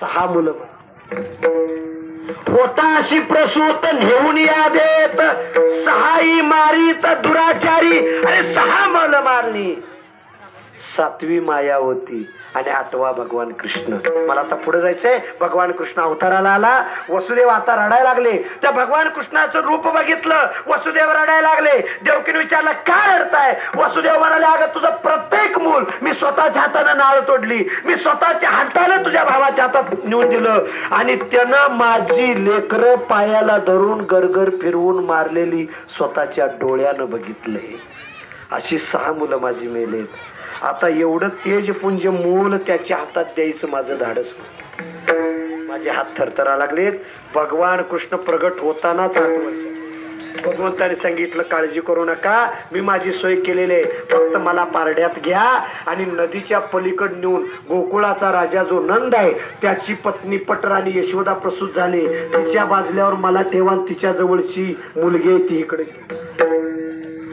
सहा मुलं होता अशी प्रसूत नेऊन या देत. सहाही मारीत दुराचारी. अरे सहा मुलं मारली. सातवी माया होती आणि आठवा भगवान कृष्ण. मला आता पुढे जायचंय. भगवान कृष्ण अवताराला आला. वसुदेव आता रडायला लागले. त्या भगवान कृष्णाचं रूप बघितलं. वसुदेव रडायला लागले. देवकीने विचारलं काय रडताय? वसुदेव म्हणाले अगं तुझं प्रत्येक मूल मी स्वतःच्या हाताने नाळ तोडली. मी स्वतःच्या हाताने तुझ्या भावाच्या हातात नेऊन दिलं. आणि त्यानं माझी लेकर पायाला धरून गरगर फिरवून मारलेली स्वतःच्या डोळ्यानं बघितलंय अशी सहा मुलं माझी मेलेत. आता एवढं तेज पुंज मूल त्याच्या हातात द्यायचं माझं धाडस. माझे हात थरथरा लागलेत. भगवान कृष्ण प्रगट होतानाच आठ भगवंताने सांगितलं काळजी करू नका. मी माझी सोय केलेली आहे. फक्त मला पारड्यात घ्या आणि नदीच्या पलीकड नेऊन गोकुळाचा राजा जो नंद आहे त्याची पत्नी पटराणी यशोदा प्रसूत झाली. तिच्या बाजल्यावर मला ठेवा तिच्या जवळची मुलगी आहे ती इकडे.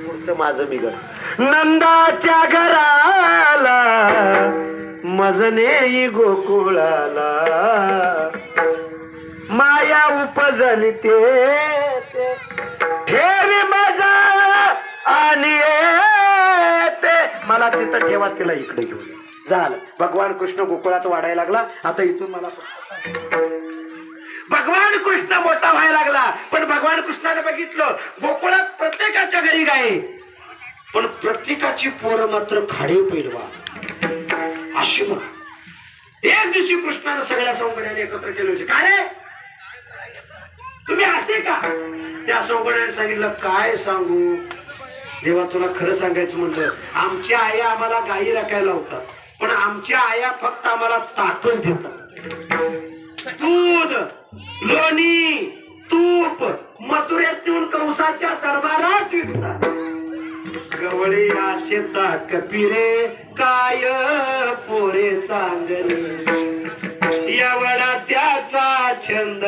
पुढचं माझं मी घर नंदाच्या घराला मजने गोकुळाला. माया उपजली ते. ठेवी माझा आणि ते मला तिथं ठेवा तिला इकडे घेऊन झालं. भगवान कृष्ण गोकुळात वाढायला लागला. आता इथून मला भगवान कृष्ण मोठा व्हायला लागला. पण भगवान कृष्णाने बघितलं गोकुळात प्रत्येकाच्या घरी गाय पण प्रत्येकाची पोरं मात्र खाडे पेडवा अशी बघ. एक दिवशी कृष्णानं सगळ्या सौंदर्याने एकत्र केले होते. का रे? तुम्ही असे का? त्या सोगड्याने सांगितलं काय सांगू? देवा तुला खरं सांगायचं म्हणलं आमच्या आया आम्हाला गायी राखायला होता पण आमच्या आया फक्त आम्हाला ताकच देतात. दूध लोणी तूप मथुरेत नेऊन कंसाच्या दरबारात विकतात. गवळीयाचे ताक पिरे काय पोरे चांगले. एवढा त्याचा छंद